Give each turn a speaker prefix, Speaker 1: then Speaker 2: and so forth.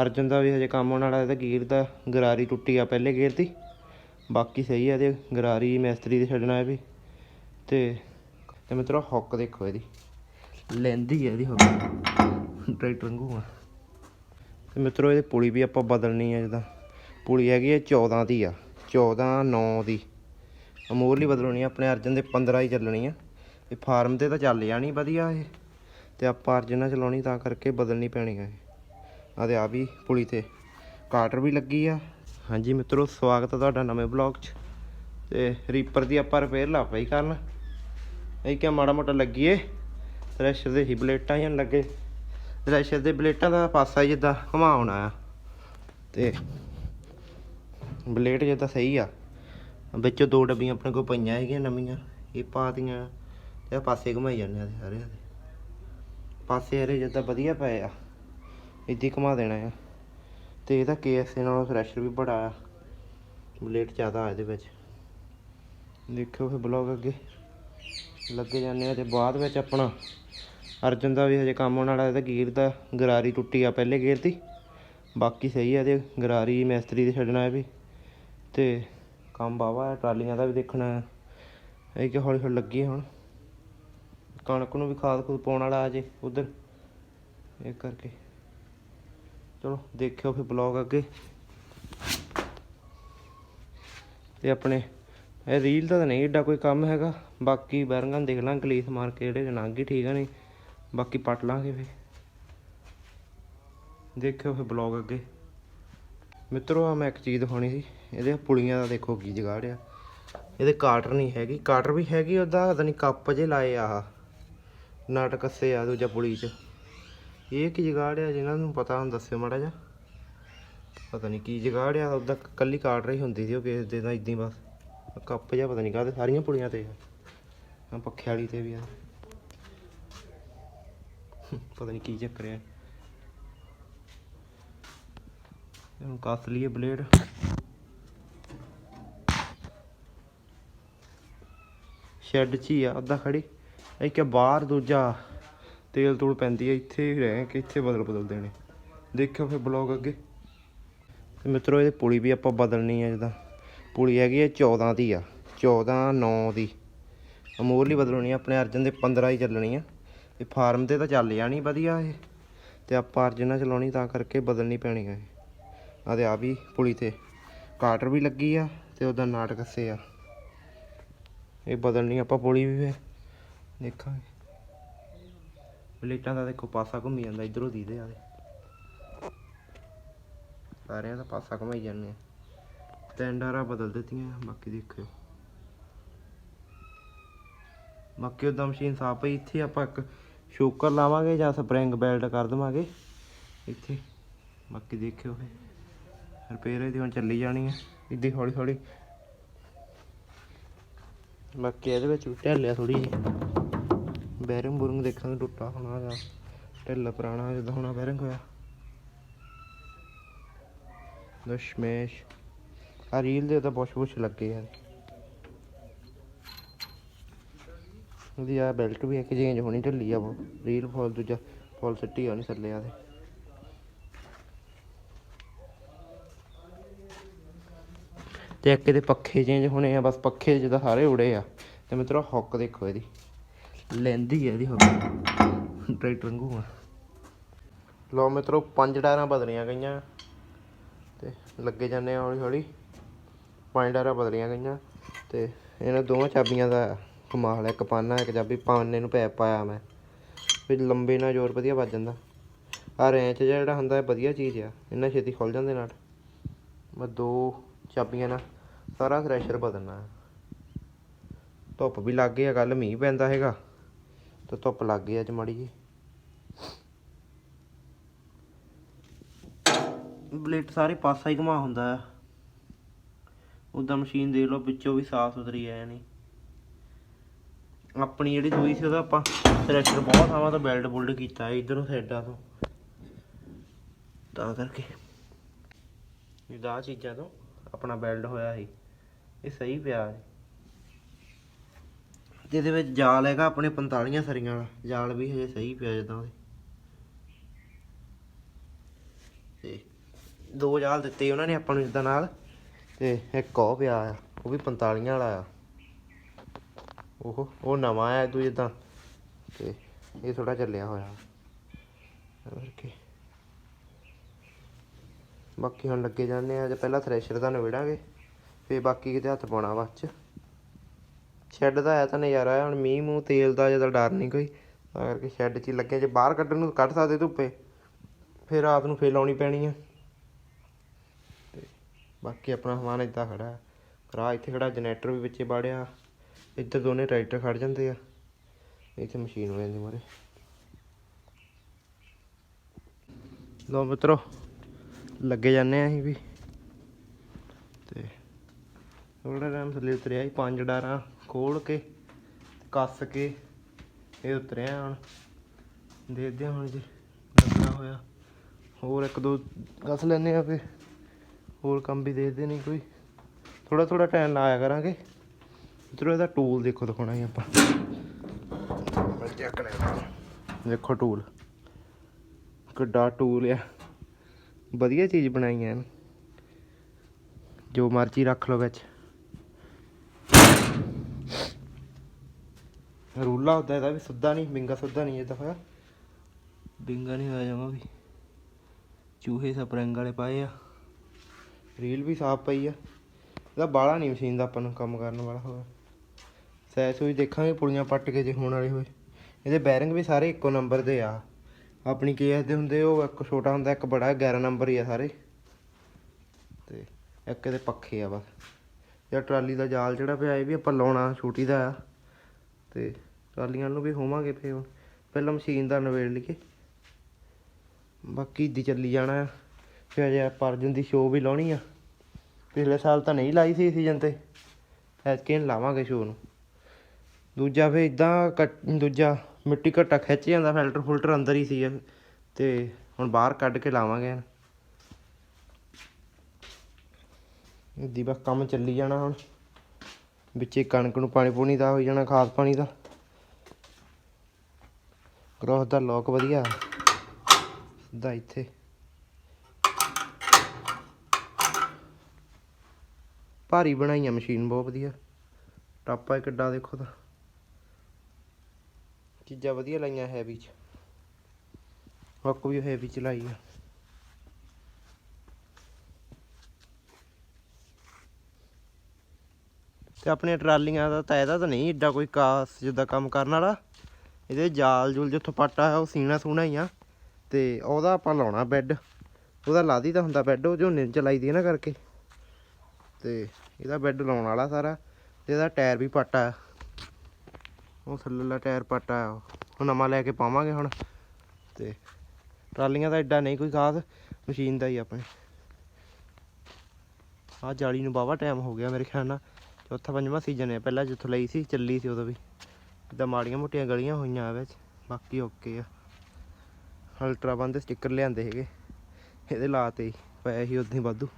Speaker 1: ਅਰਜਨ ਦਾ ਵੀ ਹਜੇ ਕੰਮ ਆਉਣ ਵਾਲਾ, ਇਹਦਾ ਗੀਰ ਦਾ ਗਰਾਰੀ ਟੁੱਟੀ ਆ ਪਹਿਲੇ ਗੇਰ ਦੀ। ਬਾਕੀ ਸਹੀ ਆ ਇਹਦੇ, ਗਰਾਰੀ ਮਿਸਤਰੀ ਦੇ ਛੱਡਣਾ ਹੈ ਵੀ। ਤੇ ਤੇ ਮਿੱਤਰੋ, ਹੁੱਕ ਦੇਖੋ ਇਹਦੀ। ਲੈਂਦੀ ਹੈ ਇਹਦੀ ਹੁੱਕ। ਟਰੈਕਟਰ ਵਾਂਗੂ ਆ। ਤੇ ਮਿੱਤਰੋ, ਇਹਦੀ ਪੁਲੀ ਵੀ ਆਪਾਂ ਬਦਲਣੀ ਹੈ ਜਿੱਦਾਂ। ਪੁਲੀ ਹੈਗੀ ਹੈ 14 ਦੀ ਆ। 14 9 ਦੀ। ਅਮੂਰਲੀ ਬਦਲਣੀ ਆਪਣੇ ਅਰਜਨ ਦੇ 15 ਹੀ ਚੱਲਣੀ ਆ। ਇਹ ਫਾਰਮ ਤੇ ਤਾਂ ਚੱਲ ਜਾਣੀ, ਵਧੀਆ ਇਹ। ਤੇ ਆਪਾਂ ਅਰਜਨ ਨਾਲ ਚਲਾਉਣੀ, ਤਾਂ ਕਰਕੇ ਬਦਲਣੀ ਪੈਣੀ ਆ ਇਹ। ਆ ਤੇ ਆ ਵੀ ਪੁਲੀ ਤੇ ਕਾਟਰ ਵੀ ਲੱਗੀ ਆ। ਹਾਂਜੀ ਮਿੱਤਰੋ, ਸਵਾਗਤ ਹੈ ਤੁਹਾਡਾ ਨਵੇਂ ਬਲੌਗ 'ਚ। ਤੇ ਰੀਪਰ ਦੀ ਆਪਾਂ ਰਿਪੇਅਰ ਲਾ ਪਈ ਕਰਨ ਇਹ ਕਿ ਮਾੜਾ ਮੋਟਾ ਲੱਗੀਏ। ਥ੍ਰੈਸ਼ਰ ਦੇ ਹੀ ਬਲੇਟਾਂ ਜਾਂ ਲੱਗੇ। ਥ੍ਰੈਸ਼ਰ ਦੇ ਬਲੇਟਾਂ ਦਾ ਪਾਸਾ ਜਿੱਦਾਂ ਘੁਮਾਉਣਾ ਆ ਤੇ ਬਲੇਟ ਜਿੱਦਾਂ ਸਹੀ ਆ। ਵਿੱਚੋਂ ਦੋ ਡੱਬੀਆਂ ਆਪਣੇ ਕੋਲ ਪਈਆਂ ਹੈਗੀਆਂ ਨਵੀਆਂ। ਇਹ ਪਾਤੀਆਂ ਤੇ ਆਹ ਪਾਸੇ ਘੁਮਾਈ ਜਾਂਦੇ ਆ ਸਾਰੇ ਪਾਸੇ ਹਰੇ ਜਿੱਦਾਂ ਵਧੀਆ ਪਏ ਆ। ਇੱਦੀ ਘੁਮਾ ਦੇਣਾ ਆ। ਤੇ ਇਹਦਾ ਕੇਐਸਏ ਨਾਲੋਂ ਥ੍ਰੈਸ਼ਰ ਵੀ ਬੜਾ ਆ। ਬਲੇਡ ਜ਼ਿਆਦਾ ਆ ਇਹਦੇ ਵਿੱਚ। ਦੇਖਿਓ ਫਿਰ ਬਲੌਗ ਅੱਗੇ। ਲੱਗੇ ਜਾਂਦੇ ਆ ਤੇ ਬਾਅਦ ਵਿੱਚ ਆਪਣਾ ਅਰਜਨ ਦਾ ਵੀ ਹਜੇ ਕੰਮ ਹੋਣ ਵਾਲਾ, ਇਹਦਾ ਗੀਰ ਦਾ ਗਰਾਰੀ ਟੁੱਟੀ ਆ ਪਹਿਲੇ ਗੇਰ ਦੀ। ਬਾਕੀ ਸਹੀ ਆ ਇਹਦੇ ਗਰਾਰੀ ਮਿਸਤਰੀ ਦੇ ਛੱਡਣਾ ਹੈ ਵੀ। ਤੇ ਕੰਮ ਬਾਵਾ ਹੈ ਟਰਾਲੀਆਂ ਦਾ ਵੀ ਦੇਖਣਾ ਹੈ ਇਹ ਕਿ ਹੌਲੀ ਹੌਲੀ ਲੱਗੀ ਹੁਣ। ਕਣਕ ਨੂੰ ਵੀ ਖਾਦ ਖੂਦ ਪਾਉਣ ਵਾਲਾ ਅਜੇ ਉਧਰ। ਇਹ ਕਰਕੇ। ਚਲੋ, ਦੇਖਿਓ ਫਿਰ ਬਲੌਗ ਅੱਗੇ। ਤੇ ਆਪਣੇ, ਇਹ ਰੀਲ ਦਾ ਤਾਂ ਨਹੀਂ ਏਡਾ ਕੋਈ ਕੰਮ ਹੈਗਾ। ਬਾਕੀ ਬੈਰੰਗਾਂ ਦੇਖ ਲਾਂ ਗਲੀਸ ਮਾਰ ਕੇ ਜਿਹੜੇ ਜਨਾਂਗੀ ਠੀਕ ਆ ਨਹੀਂ ਬਾਕੀ ਪਟ ਲਾਂਗੇ ਫੇ ਦੇਖਿਓ ਫਿਰ ਬਲੌਗ ਅੱਗੇ। ਮਿੱਤਰੋ ਆ ਮੈਂ ਇੱਕ ਚੀਜ਼ ਦਿਖਾਉਣੀ ਸੀ। ਇਹਦੇ ਪੁਲੀਆਂ ਦਾ ਦੇਖੋ ਕੀ ਜਗਾੜ ਆ। ਇਹਦੇ ਕਾਟਰ ਨਹੀਂ ਹੈਗੀ। ਕਾਟਰ ਵੀ ਹੈਗੀ ਉਹਦਾ ਪਤਾ ਨਹੀਂ ਕੱਪ ਜੇ ਲਾਏ ਆ ਆਹ। ਨਟ ਕੱਸੇ ਆ ਦੂਜਾ ਪੁਲੀ 'ਚ। ਇਹ ਕੀ ਜਗਾੜ ਆ ਜਿਹਨਾਂ ਨੂੰ ਪਤਾ ਹੁਣ ਦੱਸਿਓ ਮਾੜਾ ਜਿਹਾ? ਪਤਾ ਨਹੀਂ ਕੀ ਜਗਾੜ ਆ ਉਹਦਾ ਕੱਲੀ ਕਾਟਰ ਰਹੀ ਹੁੰਦੀ ਸੀ ਉਹ ਕਿਸੇ ਦੇ ਤਾਂ ਇਦਾਂ ਬਸ। ਕੱਪ ਜਿਹਾ ਪਤਾ ਨਹੀਂ ਕਾਹਦੇ, ਸਾਰੀਆਂ ਪੁਲੀਆਂ ਤੇ ਆ। ਪੱਖੇ ਵਾਲੀ ਤੇ ਵੀ ਆ। ਪਤਾ ਨਹੀਂ ਕੀ ਚੱਕਰ ਆ। ਇਹਨੂੰ ਕੱਸ ਲਈਏ ਬਲੇਡ। ਸ਼ੈੱਡ 'ਚ ਹੀ ਆ, ਅੱਧਾ ਖੜੀ। ਇੱਕ ਬਾਹਰ, ਦੂਜਾ ਤੇਲ ਤੂਲ ਪੈਂਦੀ ਹੈ ਇੱਥੇ ਹੀ ਰਹਿ ਕੇ ਇੱਥੇ ਬਦਲ ਬਦਲ ਦੇਣੇ। ਦੇਖਿਓ ਫਿਰ ਬਲੌਗ ਅੱਗੇ। ਤੇ ਮਿੱਤਰੋ, ਇਹਦੇ ਪੁਲੀ ਵੀ ਆਪਾਂ ਬਦਲਣੀ ਆ ਜਿੱਦਾਂ। ਪੁਲੀ ਹੈਗੀ ਹੈ 14 ਦੀ ਆ 14 9 ਦੀ। ਅਮੂਰਲੀ ਬਦਲਣੀ ਆਪਣੇ ਅਰਜਨ ਦੇ 15 ਹੀ ਚੱਲਣੀ ਆ। ਇਹ ਫਾਰਮ ਤੇ ਤਾਂ ਚੱਲ ਜਾਣੀ, ਵਧੀਆ ਇਹ। ਤੇ ਆਪਾਂ ਅਰਜਨ ਨਾਲ ਚਲਾਉਣੀ, ਤਾਂ ਕਰਕੇ ਬਦਲਣੀ ਪੈਣੀ ਆ ਇਹ। ਆ ਤੇ ਆ ਵੀ ਪੁਲੀ ਤੇ। ਕਾਟਰ ਵੀ ਲੱਗੀ ਆ ਤੇ ਉਹਦਾ ਨਾਟ ਕੱਸੇ ਆ। ਇਹ ਬਦਲਣੀ ਆਪਾਂ ਪੁਲੀ ਵੀ ਫੇ ਦੇਖਾਂਗੇ। ਪਲੇਟਾਂ ਦਾ ਦੇਖੋ ਪਾਸਾ ਘੁੰਮੀ ਜਾਂਦਾ, ਇਧਰੋਂ ਦੀਦੇ ਆ ਸਾਰਿਆਂ ਦਾ ਪਾਸਾ ਘੁੰਮਾਈ ਜਾਂਦੇ ਆ। ਟੈਂਡਾਰਾਂ ਬਦਲ ਦਿੱਤੀਆਂ, ਬਾਕੀ ਦੇਖਿਓ। ਬਾਕੀ ਉਹਦਾ ਮਸ਼ੀਨ ਸਾਫ਼ ਪਈ ਇੱਥੇ ਆਪਾਂ ਇੱਕ ਸ਼ੋਕਰ ਲਾਵਾਂਗੇ ਜਾਂ ਸਪਰਿੰਗ ਬੈਲਟ ਕਰ ਦੇਵਾਂਗੇ। ਇੱਥੇ, ਬਾਕੀ ਦੇਖਿਓ ਫੇ ਰਿਪੇਅਰ ਇਹਦੀ ਹੁਣ ਚੱਲੀ ਜਾਣੀ ਹੈ ਇੱਦੀ ਹੌਲੀ ਹੌਲੀ ਬਾਕੀ ਇਹਦੇ ਵਿੱਚ ਵੀ ਢਿੱਲਿਆ ਥੋੜੀ ਜਿਹੀ। ਬੈਰਿੰਗ ਬੁਰਿੰਗ ਦੇਖਾਂਗੇ ਟੁੱਟਾ ਹੋਣਾ ਜਾਂ ਢਿੱਲਾ ਪੁਰਾਣਾ ਜਿੱਦਾਂ ਹੋਣਾ ਬੈਰਿੰਗ ਹੋਇਆ। ਦਸ਼ਮੇਸ਼ ਆ ਰੀਲ ਦੇ ਤਾਂ ਬੁਸ਼ ਬੁਸ਼ ਲੱਗੇ ਯਾਰ ਉਹਦੀ ਆ ਬੈਲਟ ਵੀ ਇੱਕ ਚੇਂਜ ਹੋਣੀ ਢਿੱਲੀ ਆ ਉਹ। ਰੀਲ ਫੁੱਲ ਦੂਜਾ, ਫੁੱਲ ਸਿੱਟੀ ਆ ਨਹੀਂ ਥੱਲੇ ਆ ਦੇ ਤੇ ਇੱਕ ਇਹਦੇ ਪੱਖੇ ਚੇਂਜ ਹੋਣੇ ਆ, ਬਸ ਪੱਖੇ ਜਿਹਦਾ ਸਾਰੇ ਉੜੇ ਆ। ਤੇ ਮਿੱਤਰੋ ਹੁੱਕ ਦੇਖੋ ਇਹਦੀ। ਲੈਂਦੀ ਹੈ ਇਹਦੀ ਹੁੱਕ ਟਰੈਕਟਰ ਵਾਂਗੂ ਆ। ਲਓ ਮਿੱਤਰੋ, ਪੰਜ ਟਾਇਰਾਂ ਬਦਲੀਆਂ ਗਈਆਂ ਤੇ ਲੱਗੇ ਜਾਂਦੇ ਆ ਹੌਲੀ ਹੌਲੀ ਪੰਜ ਟਾਇਰਾਂ ਬਦਲੀਆਂ ਗਈਆਂ ਤੇ ਇਹਨਾਂ ਦੋਵਾਂ ਚਾਬੀਆਂ ਦਾ ਕਮਾਲ ਹੈ ਇੱਕ ਪਾਨਾ, ਇੱਕ ਚਾਬੀ। ਪਾਨੇ ਨੂੰ ਪੈਪ ਪਾਇਆ ਮੈਂ। ਵੀ ਲੰਬੇ ਨਾਲ ਜ਼ੋਰ ਵਧੀਆ ਵੱਜ ਜਾਂਦਾ। ਆ ਰੈਂਚ ਜਿਹੜਾ ਹੁੰਦਾ ਇਹ ਵਧੀਆ ਚੀਜ਼ ਆ। ਇਹਨਾਂ ਛੇਤੀ ਖੁੱਲ ਜਾਂਦੇ ਨਾਲ। ਮੈਂ ਦੋ ਚਾਬੀਆਂ ਨਾਲ ਸਾਰਾ ਥ੍ਰੈਸ਼ਰ ਬਦਲਣਾ। ਧੁੱਪ ਵੀ ਲੱਗ ਗਈ ਆ ਕੱਲ ਮੀਂਹ ਪੈਂਦਾ ਹੈਗਾ। ਤੇ ਧੁੱਪ ਲੱਗ ਗਈ ਅੱਜ ਮਾੜੀ ਜੀ ਬਲੇਟ ਸਾਰੇ ਪਾਸਾ ਹੀ ਘੁਮਾ ਹੁੰਦਾ ਆ। ਉਦਾਂ ਮਸ਼ੀਨ ਦੇਖ ਲਓ ਵਿੱਚੋਂ ਵੀ ਸਾਫ਼ ਸੁਥਰੀ ਐ ਨਹੀਂ। ਆਪਣੀ ਜਿਹੜੀ ਦੂਈ ਸੀ ਉਹਦਾ ਆਪਾਂ ਥ੍ਰੈਸ਼ਰ ਬਹੁਤ ਥਾਵਾਂ ਤੋਂ ਬੈਲਟ ਬੁਲਡ ਕੀਤਾ ਹੈ ਇਧਰੋਂ ਸਾਈਡਾਂ ਤੋਂ। ਤਾਂ ਕਰਕੇ ਜਿੱਦਾਂ ਚੀਜ਼ਾਂ ਤੋਂ ਆਪਣਾ ਬੈਲਟ ਹੋਇਆ ਸੀ, ਇਹ ਸਹੀ ਪਿਆ ਹੈ ਤੇ ਇਹਦੇ ਵਿੱਚ ਜਾਲ ਹੈਗਾ ਆਪਣੇ 45 ਸਰੀਆਂ ਵਾਲਾ। ਜਾਲ ਵੀ ਹਜੇ ਸਹੀ ਪਿਆ ਜਦਾਂ ਉਹਦੇ। ਤੇ ਦੋ ਜਾਲ ਦਿੱਤੇ ਉਹਨਾਂ ਨੇ ਆਪਾਂ ਨੂੰ ਜਿੱਦਾਂ ਨਾਲ। ਤੇ ਇੱਕ ਉਹ ਪਿਆ ਆ, ਉਹ ਵੀ 45 ਵਾਲਾ ਆ। ਉਹ ਉਹ ਨਵਾਂ ਆ ਤੂੰ ਜਿੱਦਾਂ। ਤੇ ਇਹ ਥੋੜਾ ਚੱਲਿਆ ਹੋਇਆ। ਕਰਕੇ। ਬਾਕੀ ਹੁਣ ਲੱਗੇ ਜਾਂਦੇ ਆ, ਜੇ ਪਹਿਲਾਂ ਥ੍ਰੈਸ਼ਰ ਦਾ ਨਵੇੜਾਂਗੇ ਫੇਰ ਬਾਕੀ ਕਿਤੇ ਹੱਥ ਪਾਉਣਾ ਬਾਅਦ ਚ। ਸ਼ੈੱਡ ਦਾ ਆਇਆ ਤਾਂ ਨਜ਼ਾਰਾ ਆ ਹੁਣ ਮੀਂਹ ਮੂੰਹ, ਤੇਲ ਦਾ ਜ਼ਿਆਦਾ ਡਰ ਨਹੀਂ ਕੋਈ। ਤਾਂ ਕਰਕੇ ਸ਼ੈੱਡ 'ਚ ਹੀ ਲੱਗੇ, ਜੇ ਬਾਹਰ ਕੱਢਣ ਨੂੰ ਕੱਢ ਸਕਦੇ ਧੁੱਪੇ। ਫਿਰ ਰਾਤ ਨੂੰ ਫੇਰ ਲਾਉਣੀ ਪੈਣੀ ਆ। ਤੇ ਬਾਕੀ ਆਪਣਾ ਸਮਾਨ ਇੱਦਾਂ ਖੜਾ ਹੈ। ਕਰਾ ਇੱਥੇ ਖੜਾ, ਜਨਰੇਟਰ ਵੀ ਵਿੱਚੇ ਬਾੜਿਆ। ਇੱਧਰ ਦੋਨੇ ਟਰੈਕਟਰ ਖੜ ਜਾਂਦੇ ਆ। ਇੱਥੇ ਮਸ਼ੀਨ ਹੋ ਜਾਂਦੀ ਮਾਰੇ ਲੋ ਮਿੱਤਰੋ, ਲੱਗੇ ਜਾਂਦੇ ਆ ਅਸੀਂ ਵੀ। ਤੇ ਥੋੜਾ ਟਾਈਮ ਥੱਲੇ ਉਤਰਿਆ ਸੀ, ਪੰਜ ਡਾਰਾਂ ਖੋਲ ਕੇ ਕੱਸ ਕੇ ਇਹ ਉਤਰਿਆ ਹੁਣ। ਦੇਖਦੇ ਹਾਂ ਹੁਣ ਜੀ ਲੱਗਾ ਹੋਇਆ। ਹੋਰ ਇੱਕ ਦੋ ਕੱਸ ਲੈਨੇ ਆ ਫੇ ਹੋਰ ਕੰਮ ਵੀ ਦੇਖਦੇ ਨਹੀਂ ਕੋਈ। ਥੋੜਾ ਥੋੜਾ ਟਾਈਮ ਲਾਇਆ ਕਰਾਂਗੇ। ਇਧਰੋਂ ਇਹਦਾ ਟੂਲ ਦੇਖੋ ਦਿਖਾਉਣਾ ਹੀ ਆਪਾਂ। ਦੇਖੋ ਟੂਲ ਕਿੱਡਾ ਟੂਲ ਆ। ਵਧੀਆ ਚੀਜ਼ ਬਣਾਈ ਐ ਜੋ ਮਰਜ਼ੀ ਰੱਖ ਲਓ ਵਿੱਚ। ਰੂਲਾ ਹੁੰਦਾ ਇਹਦਾ ਵੀ ਸਿੱਧਾ ਨਹੀਂ ਬਿੰਗਾ ਸਿੱਧਾ ਨਹੀਂ ਇਹਦਾ ਹੋਇਆ। ਬਿੰਗਾ ਨਹੀਂ ਹੋਇਆ ਜਮਾ ਵੀ। ਚੂਹੇ ਸਪਰਿੰਗ ਵਾਲੇ ਪਾਏ ਆ। ਰੀਲ ਵੀ ਸਾਫ਼ ਪਈ ਆ। ਇਹਦਾ ਬਾਲਾ ਨਹੀਂ ਮਸ਼ੀਨ ਦਾ ਆਪਾਂ ਨੂੰ ਕੰਮ ਕਰਨ ਵਾਲਾ ਹੋਇਆ। ਸੈਸ ਵੀ ਦੇਖਾਂਗੇ ਪੁਲੀਆਂ ਪੱਟ ਕੇ ਜੇ ਹੋਣ ਵਾਲੇ ਹੋਏ। ਇਹਦੇ ਬੈਰਿੰਗ ਵੀ ਸਾਰੇ ਇੱਕੋ ਨੰਬਰ ਦੇ ਆ। ਆਪਣੀ ਕੇਐਸ ਦੇ ਹੁੰਦੇ ਉਹ ਇੱਕ ਛੋਟਾ ਹੁੰਦਾ ਇੱਕ ਬੜਾ 11 ਨੰਬਰ ਹੀ ਆ ਸਾਰੇ। ਤੇ ਇੱਕ ਇਹਦੇ ਪੱਖੇ ਆ ਬਸ। ਇਹ ਟਰਾਲੀ ਦਾ ਜਾਲ ਜਿਹੜਾ ਪਿਆ ਇਹ ਵੀ ਆਪਾਂ ਲਾਉਣਾ ਛੋਟੀ ਦਾ ਆ। ਤੇ ਟਰਾਲੀਆਂ ਨੂੰ ਵੀ ਹੋਵਾਂਗੇ ਫੇਰ ਹੁਣ ਪਹਿਲਾਂ ਮਸ਼ੀਨ ਦਾ ਨਵੇੜ ਲਈਏ। ਬਾਕੀ ਦੀ ਚੱਲੀ ਜਾਣਾ ਫਿਰ ਅਜੇ ਆਪਾਂ ਅਰਜਨ ਦੀ ਸ਼ੋਅ ਵੀ ਲਾਉਣੀ ਆ। ਪਿਛਲੇ ਸਾਲ ਤਾਂ ਨਹੀਂ ਲਾਈ ਸੀ ਸੀਜ਼ਨ ਤੇ। ਐਤਕੀ ਨੂੰ ਲਾਵਾਂਗੇ ਸ਼ੋਅ ਨੂੰ। ਦੂਜਾ ਫੇ ਇਦਾਂ ਦੂਜਾ ਮਿੱਟੀ ਘੱਟਾ ਖਿੱਚ ਜਾਂਦਾ ਫਿਲਟਰ ਫੁਲਟਰ ਅੰਦਰ ਹੀ ਸੀ ਤੇ ਹੁਣ ਬਾਹਰ ਕੱਢ ਕੇ ਲਾਵਾਂਗੇ ਦੀ ਬਸ ਕੰਮ ਚੱਲੀ ਜਾਣਾ ਹੁਣ। ਵਿੱਚੇ ਕਣਕ ਨੂੰ ਪਾਣੀ ਪੂਣੀ ਦਾ ਹੋ ਜਾਣਾ, ਖਾਦ ਪਾਣੀ ਦਾ। ਗਰੋਥ ਦਾ ਲੋਕ ਵਧੀਆ। ਸਿੱਧਾ ਇੱਥੇ। ਭਾਰੀ ਬਣਾਈ ਆ ਮਸ਼ੀਨ ਬਹੁਤ ਵਧੀਆ। ਟਾਪਾ ਕਿੱਡਾ ਦੇਖੋ ਤਾਂ। ਚੀਜ਼ਾਂ ਵਧੀਆ ਲਾਈਆਂ ਹੈਵੀ ਚ। ਹੁੱਕ ਵੀ ਹੈਵੀ ਚ ਲਾਈ ਆ। ਤੇ ਆਪਣੀਆਂ ਟਰਾਲੀਆਂ ਦਾ ਤਾਂ ਇਹਦਾ ਤਾਂ ਨਹੀਂ, ਏਡਾ ਕੋਈ ਕਾਸ ਜਿੱਦਾਂ ਕੰਮ ਕਰਨ ਵਾਲਾ। ਇਹਦੇ ਜਾਲ ਜੁਲ ਜਿੱਥੋਂ ਪਾਟਾ ਹੈ, ਉਹ ਸੀਣਾ ਸੂਣਾ ਹੀ ਆ। ਤੇ ਉਹਦਾ ਆਪਾਂ ਲਾਉਣਾ ਬੈੱਡ। ਉਹਦਾ ਲਾ ਤਾਂ ਹੁੰਦਾ ਬੈੱਡ, ਉਹ ਝੋਨੇ 'ਚ ਚਲਾਈ ਦੀ ਨਾ ਕਰਕੇ। ਤੇ ਇਹਦਾ ਬੈੱਡ ਲਾਉਣ ਵਾਲਾ ਸਾਰਾ। ਤੇ ਇਹਦਾ ਟਾਇਰ ਵੀ ਪਾਟਾ ਆ। ਉਹ ਥੱਲੇਲਾ ਟਾਇਰ ਪਾਟਾ ਆ। ਉਹ ਨਵਾਂ ਲੈ ਕੇ ਪਾਵਾਂਗੇ ਹੁਣ। ਤੇ ਟਰਾਲੀਆਂ ਦਾ ਐਡਾ ਨਹੀਂ ਕੋਈ ਖਾਸ, ਮਸ਼ੀਨ ਦਾ ਹੀ ਆਪਣੇ। ਆਹ ਜਾਲੀ ਨੂੰ ਬਾਵਾ ਟਾਈਮ ਹੋ ਗਿਆ ਮੇਰੇ ਖਿਆਲ ਨਾਲ। ਚੌਥਾ ਪੰਜਵਾਂ ਸੀਜ਼ਨ ਹੈ ਪਹਿਲਾਂ ਜਿੱਥੋਂ ਲਈ ਸੀ, ਚੱਲੀ ਸੀ ਉਦੋਂ ਵੀ। ਜਿੱਦਾਂ ਮਾੜੀਆਂ ਮੋਟੀਆਂ ਗਲੀਆਂ ਹੋਈਆਂ ਆ ਵਿੱਚ, ਬਾਕੀ ਓਕੇ ਆ। ਅਲਟਰਾ ਬੰਦ ਸਟicker ਲਿਆਂਦੇ ਹੈਗੇ ਇਹਦੇ ਲਾਤੇ ਹੀ, ਪਏ ਸੀ ਉਦਾਂ ਹੀ ਵਾਧੂ।